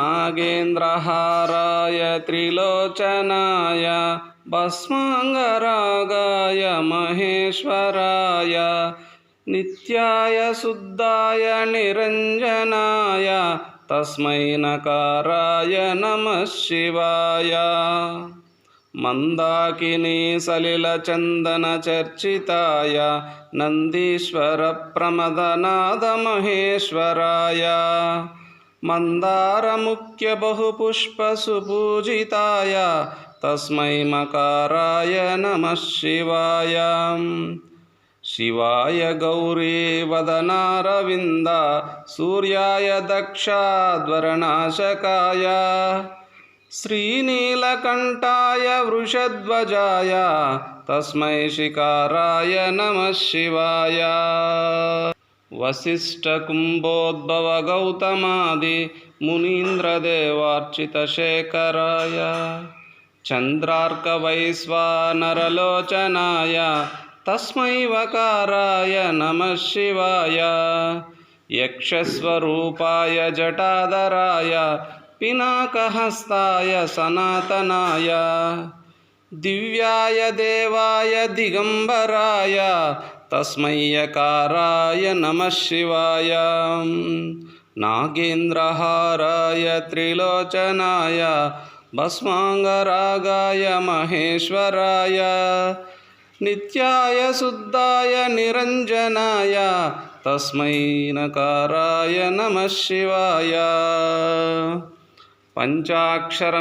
नागेन्द्रहाराय त्रिलोचनाय भस्माङ्गरागाय महेश्वराय नित्याय शुद्धाय निरञ्जनाय तस्मै नकाराय नमः शिवाय मन्दाकिनी सलिलचन्दनचर्चिताय नन्दीश्वरप्रमदनादमहेश्वराय मन्दारमुख्यबहुपुष्पसुपूजिताय तस्मै मकाराय नमः शिवाय। शिवाय गौरीवदनारविन्द सूर्याय दक्षाध्वरनाशकाय श्रीनीलकण्ठाय वृषध्वजाय तस्मै शिकाराय नमः शिवाय वसिष्ठकुम्भोद्भवगौतमादि मुनीन्द्रदेवार्चितशेखराय चन्द्रार्कवैश्वानरलोचनाय तस्मै वकाराय नमः शिवाय यक्षस्वरूपाय जटाधराय पिनाकहस्ताय सनातनाय दिव्याय देवाय दिगम्बराय तस्मै यकाराय नमः शिवाय नागेन्द्रहाराय त्रिलोचनाय भस्माङ्गरागाय महेश्वराय नित्याय शुद्धाय निरञ्जनाय तस्मै नकाराय नमः शिवाय पञ्चाक्षर